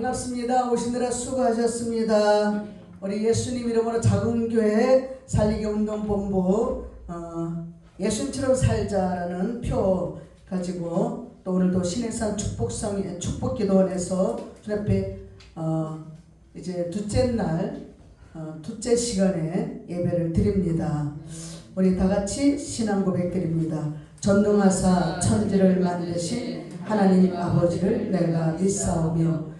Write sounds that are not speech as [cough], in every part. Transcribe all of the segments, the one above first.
반갑습니다. 오시느라 수고하셨습니다. 우리 예수님 이름으로 작은 교회 살리기 운동본부 어, 예수님처럼 살자라는 표 가지고 또 오늘도 신행산 축복성 축복기도원에서 주님 앞에 어, 이제 둘째 날 어, 둘째 시간에 예배를 드립니다. 우리 다 같이 신앙 고백 드립니다. 전능하사 천지를 만드신 하나님 아버지를 내가 믿사오며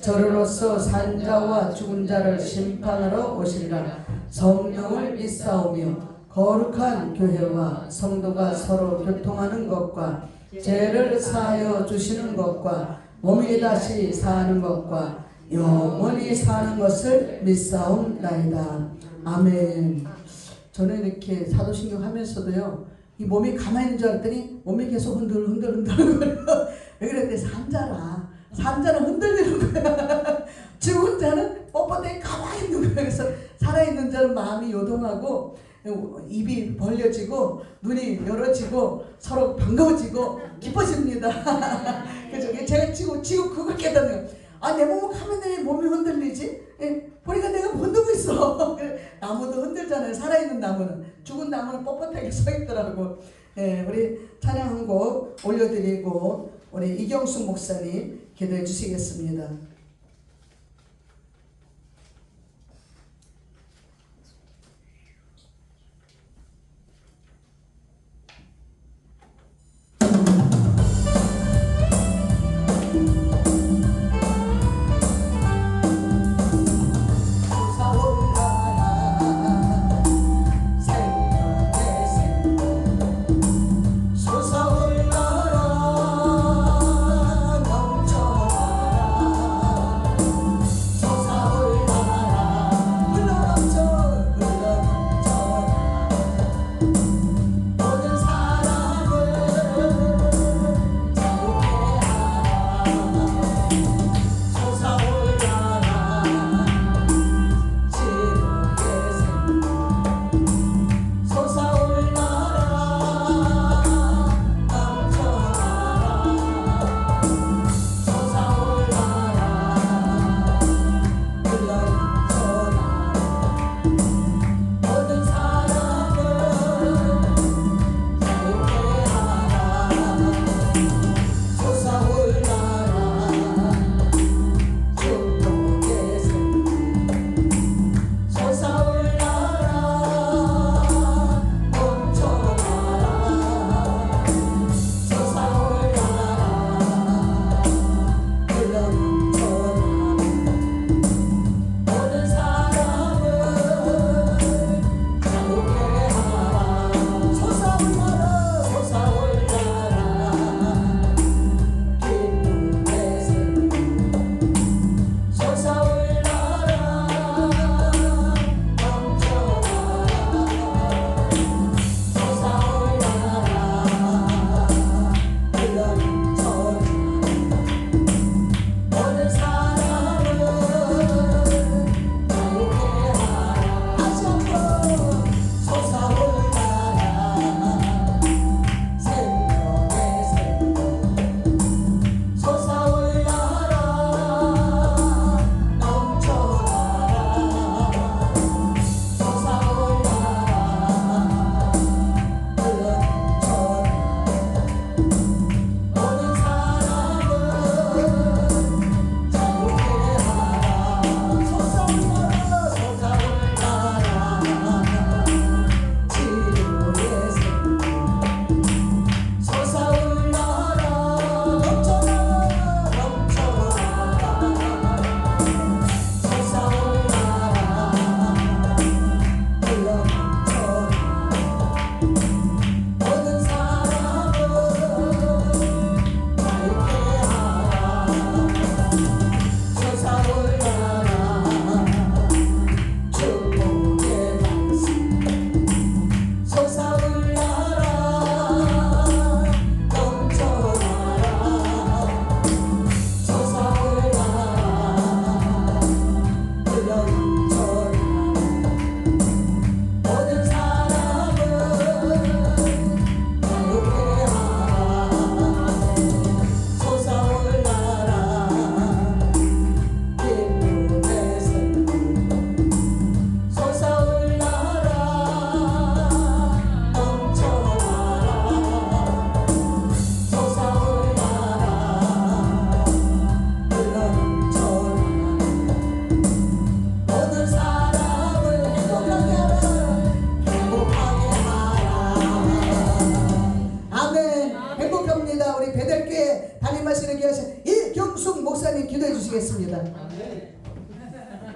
저로로서 산자와 죽은 자를 심판하러 오시리라 성령을 믿사오며 거룩한 교회와 성도가 서로 교통하는 것과 죄를 사하여 주시는 것과 몸이 다시 사는 것과 영원히 사는 것을 믿사옵나이다. 아멘. 저는 이렇게 사도신경 하면서도요, 이 몸이 가만히 있는 줄 알았더니 몸이 계속 흔들 흔들 흔들 거려. [laughs] 왜 그랬대? 산자라. 산자는 흔들리는 거야. [laughs] 죽은 자는 뻣뻣하게 가만히 있는 거야. 그래서 살아있는 자는 마음이 요동하고 입이 벌려지고 눈이 열어지고 서로 반가워지고 기뻐집니다. [laughs] 그죠? 제가 지금 지금 그걸 깨닫는 거예요. 아, 내 몸은 가만히 몸이 흔들리지? 예, 보니까 내가 흔들고 있어. [laughs] 나무도 흔들잖아요. 살아있는 나무는. 죽은 나무는 뻣뻣하게 서 있더라고. 예, 우리 찬양 한 곡 올려드리고, 우리 이경수 목사님 기도해 주시겠습니다.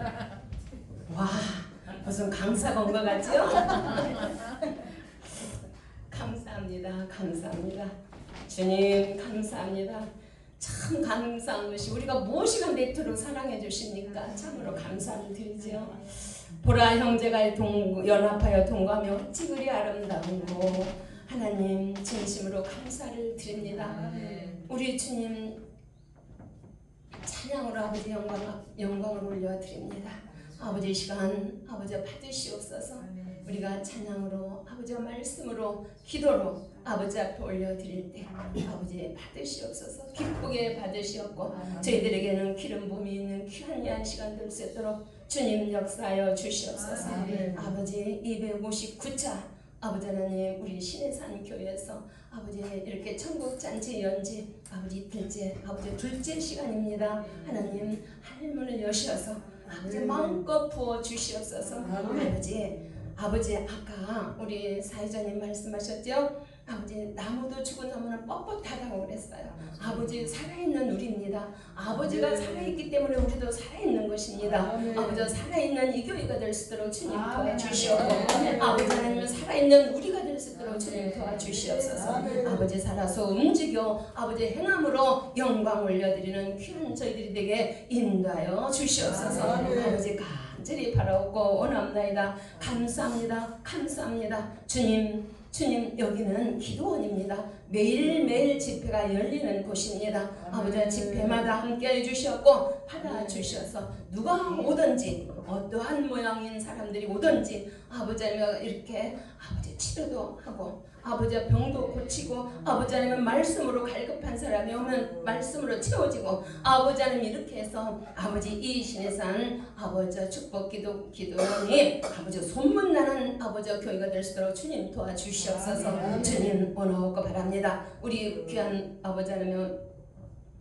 [laughs] 와 무슨 강사가 온 것 같죠? 감사합니다. 감사합니다. 주님 감사합니다. 참 감사한 것이 우리가 무엇이가 내토록 사랑해 주십니까? 참으로 감사를 드리죠. 보라 형제가 동, 연합하여 동거하며 어찌 그리 아름다운고 하나님 진심으로 감사를 드립니다. 우리 주님 찬양으로 아버지 영광, 영광을 올려드립니다. 아버지 이 시간 아버지 받으시옵소서. 우리가 찬양으로 아버지와 말씀으로 기도로 아버지 앞에 올려드릴 때 아버지 받으시옵소서. 기쁘게 받으시옵고 저희들에게는 기름 봄이 있는 귀한 이한 시간 될 수 있도록 주님 역사하여 주시옵소서. 아버지 259차 아버지 하나님 우리 신해산 교회에서 아버지 이렇게 천국 잔치 연지 아버지 이틀째 아버지 둘째 시간입니다. 하나님 하늘문을 여셔서 아버지 마음껏 부어 주시옵소서. 아버지 아버지 아까 우리 사회자님 말씀하셨죠 아버지 나무도 죽은 나무는 뻣뻣하다고 그랬어요. 아버지 살아있는 우리입니다. 아버지가 살아있기 때문에 우리도 살아있는 것입니다. 아버지 살아있는 이 교회가 될 수 있도록 주님 도와주시옵고 아버지 하나님 살아있는 우리가 될 수 있도록 주님 도와주시옵소서. 아버지 살아서 움직여 아버지 행함으로 영광 올려드리는 귀한 저희들이 되게 인도하여 주시옵소서. 아버지 간절히 바라옵고 원합나이다. 감사합니다. 감사합니다. 주님 주님 여기는 기도원입니다. 매일매일 집회가 열리는 곳입니다. 아버지 집회마다 함께 해 주셨고 받아주셔서 누가 오든지 어떠한 모양인 사람들이 오든지 아버지 아니면 이렇게 아버지 치료도 하고 아버지 병도 고치고 아버지 아니면 말씀으로 갈급한 사람이 오면 말씀으로 채워지고 아버지 아니면 이렇게 해서 아버지 이 신해산 아버지 축복 기도 기도원이 아버지 소문나는 아버지 교회가 될 수 있도록 주님 도와주시옵소서. 주님 원하옵고 바랍니다. 우리 귀한 아버지 아니면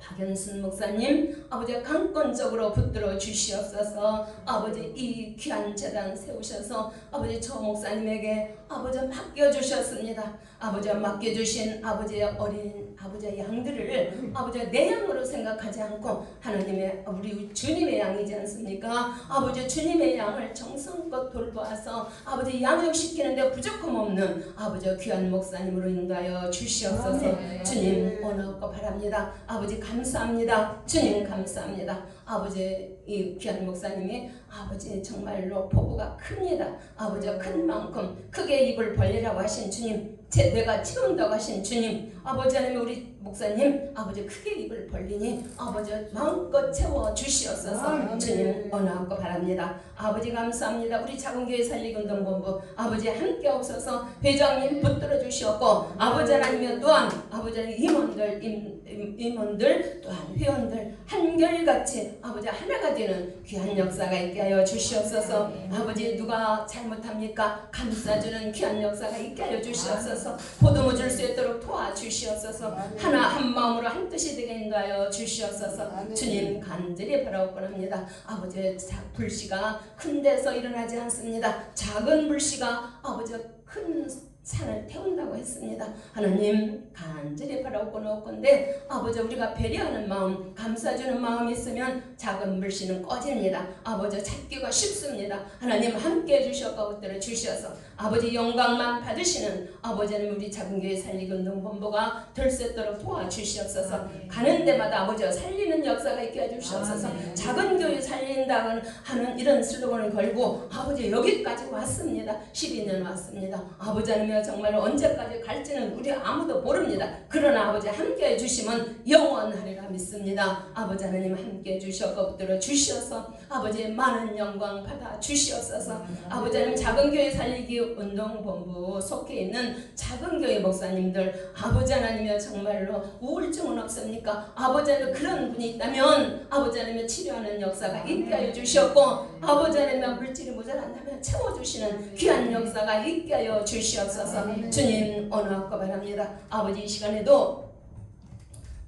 박연순 목사님 아버지 강권적으로 붙들어 주시옵소서. 아버지 이 귀한 재단 세우셔서 아버지 저 목사님에게 아버지 맡겨주셨습니다. 아버지 맡겨주신 아버지의 어린 아버지의 양들을 아버지의 내 양으로 생각하지 않고 하나님의 우리 주님의 양이지 않습니까? 아버지 주님의 양을 정성껏 돌보아서 아버지 양육시키는데 부족함 없는 아버지 귀한 목사님으로 인도하여 주시옵소서. 주님 원하옵고 바랍니다. 아버지 감사합니다. 주님 감사합니다. 아버지 이 귀한 목사님이 아버지 정말로 포부가 큽니다. 아버지가 큰 만큼 크게 입을 벌리라고 하신 주님 제 뇌가 채운다고 하신 주님 아버지 하나님 우리 목사님 아버지 크게 입을 벌리니 아버지 마음껏 채워 주시옵소서 주님 원하옵고 바랍니다. 아버지 감사합니다. 우리 작은교회 살리운동본부 아버지 함께 없어서 회장님 붙들어 주시옵고 아버지 하나님 또한 아버지 하나님 임원들 임, 임, 임원들 또한 회원들 한결같이 아버지 하나가 되는 귀한 역사가 있게 하여 주시옵소서. 아버지 누가 잘못합니까? 감싸주는 귀한 역사가 있게 하여 주시옵소서. 보듬어 줄 수 있도록 도와주시옵소서. 하나 한 마음으로 한 뜻이 되게 인도하여 주시옵소서. 주님 간절히 바라옵곤 합니다. 아버지 자- 불씨가 큰 데서 일어나지 않습니다. 작은 불씨가 아버지가 큰 산을 태운다고 했습니다. 하나님 간절히 바라옵고 놓건데 아버지 우리가 배려하는 마음 감싸주는 마음이 있으면 작은 물씨는 꺼집니다. 아버지 찾기가 쉽습니다. 하나님 함께 해주셨고 것들을 주셔서 아버지 영광만 받으시는 아버지는 우리 작은 교회 살리기 운동 본부가 될 수 있도록 도와주시옵소서 가는 데마다 아버지가 살리는 역사가 있게 해주시옵소서 작은 교회 살린다는 하는 이런 슬로건을 걸고 아버지 여기까지 왔습니다. 12년 왔습니다. 아버지 아니면 정말 언제까지 갈지는 우리 아무도 모릅니다. 그러나 아버지 함께 해 주시면 영원하리라 믿습니다. 아버지 하나님 함께 해주셨고 붙들어 주시어서 아버지 많은 영광 받아 주시옵소서 아버지 하나님 작은 교회 살리기 운동본부 속해 있는 작은 교회 목사님들 아버지 하나님이여 정말로 우울증은 없습니까? 아버지 하나님 그런 분이 있다면 아버지 하나님 치료하는 역사가 있게 하여 주시옵고 아버지 하나님 물질이 모자란다면 채워주시는 귀한 역사가 있게 하여 주시옵소서. 주님 언어학과 바랍니다. 아버지 이 시간에도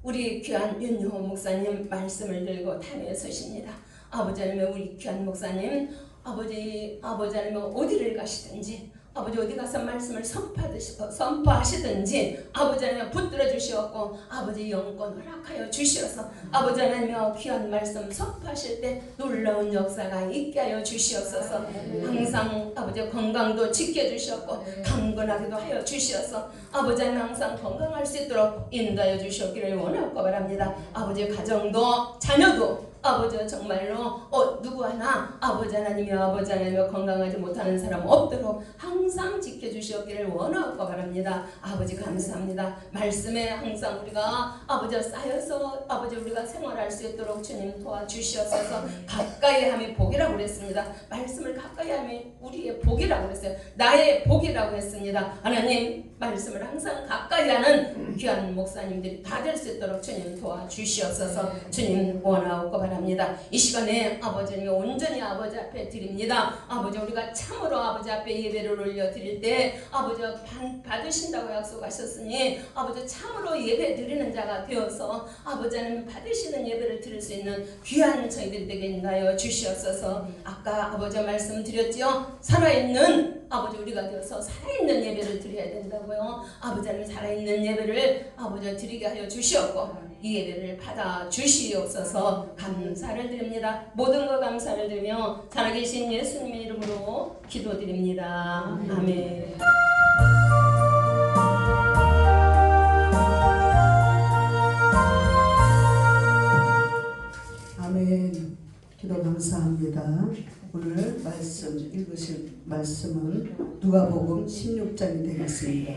우리 귀한 윤효 목사님 말씀을 들고 탄에 서십니다. 아버지 하나님 우리 귀한 목사님 아버지 아버지 하나님 어디를 가시든지 아버지 어디 가서 말씀을 선포하듯이- 어, 선포하시든지 아버지 하나님 붙들어 주시옵고 아버지 영권 허락하여 주시어서 아버지 하나님 귀한 말씀 선포하실 때 놀라운 역사가 있게 하여 주시옵소서. 항상 아버지 건강도 지켜주셨고 강건하기도 하여 주시어서 아버지 하나님 항상 건강할 수 있도록 인도하여 주셨기를 원하고 바랍니다. 아버지 가정도 자녀도 아버지 정말로 어 누구 하나? 아버지 하나님이 아버지 하나님이 건강하지 못하는 사람 없도록 항상 지켜주시옵기를 원하고 바랍니다. 아버지 감사합니다. 말씀에 항상 우리가 아버지 쌓여서 아버지 우리가 생활할 수 있도록 주님 도와주시옵소서. 가까이 함이 복이라고 그랬습니다. 말씀을 가까이 함이 우리의 복이라고 그랬어요. 나의 복이라고 했습니다. 하나님 말씀을 항상 가까이 하는 귀한 목사님들이 다 될 수 있도록 주님 도와주시옵소서. 주님 원하옵고 바랍니다 이 시간에 아버지님 온전히 아버지 앞에 드립니다. 아버지 우리가 참으로 아버지 앞에 예배를 올려 드릴 때 아버지 반- 받으신다고 약속하셨으니 아버지 참으로 예배 드리는 자가 되어서 아버지 하나님 받으시는 예배를 드릴 수 있는 귀한 저희들 되게 인하여 주시옵소서. 아까 아버지 말씀 드렸지요. 살아있는 아버지 우리가 되어서 살아있는 예배를 드려야 된다고요. 아버지 하나님 살아있는 예배를 아버지 드리게 하여 주시옵고 이 예배를 받아 주시옵소서 감사를 드립니다 모든 것 감사를 드리며 살아계신 예수님의 이름으로 기도드립니다 아멘 아멘. 기도 감사합니다. 오늘 말씀 읽으실 말씀은 누가복음 16장이 되겠습니다.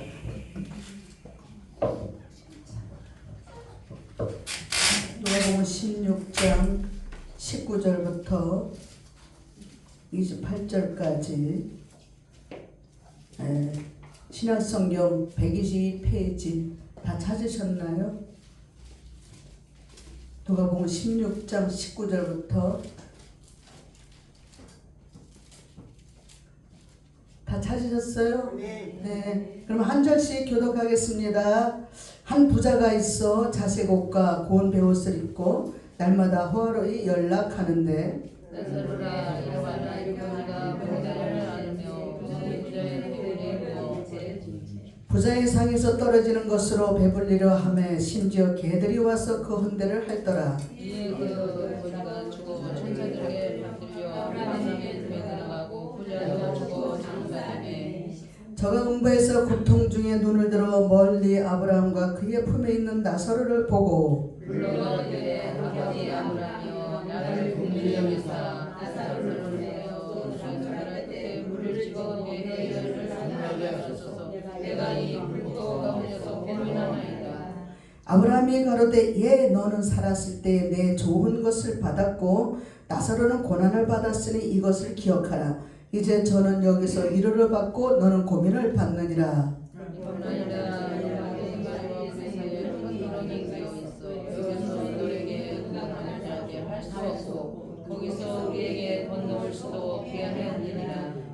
누가복음 16장 19절부터 28절까지 신약성경 122페이지 다 찾으셨나요? 누가복음 16장 19절부터 다 찾으셨어요? 네. 그럼 한 절씩 교독하겠습니다. 한 부자가 있어 자색 옷과 고운 베옷을 입고 날마다 호화로이 연락하는데 부자의 상에서 떨어지는 것으로 배불리려 하매 심지어 개들이 와서 그 헌대를 할더라. 이에 그 부자가 죽어 저가 음부에서 고통 중에 눈을 들어 멀리 아브라함과 그의 품에 있는 나사로를 보고 불러가되 아버지 아브라함이여 나를 긍휼히 여기사 나사로를 내어 장사할 때 물을 집어 내 해열을 상하게 하소서. 내가 이 불도 가운데서 배민하나이다 아브라함이 가로되 예 너는 살았을 때 내 좋은 것을 받았고 나사로는 고난을 받았으니 이것을 기억하라 이제 저는 여기서 위로를 받고 너는 고민을 받느니라.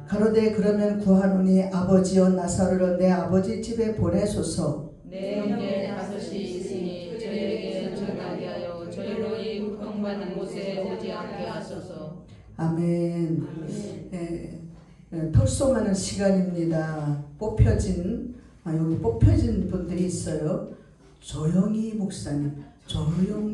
가로되 그러면 구하노니 아버지여 나사로를 내 아버지 집에 보내소서. 내 형제 다섯이 있으니 저희에게 전하게 하여 저희로 이 고통받는 곳에 오지 않게 하소서. 아멘 털송하는 시간입니다. 뽑혀진 아, 여기 뽑혀진 분들이 있어요. 조영희 목사님 조영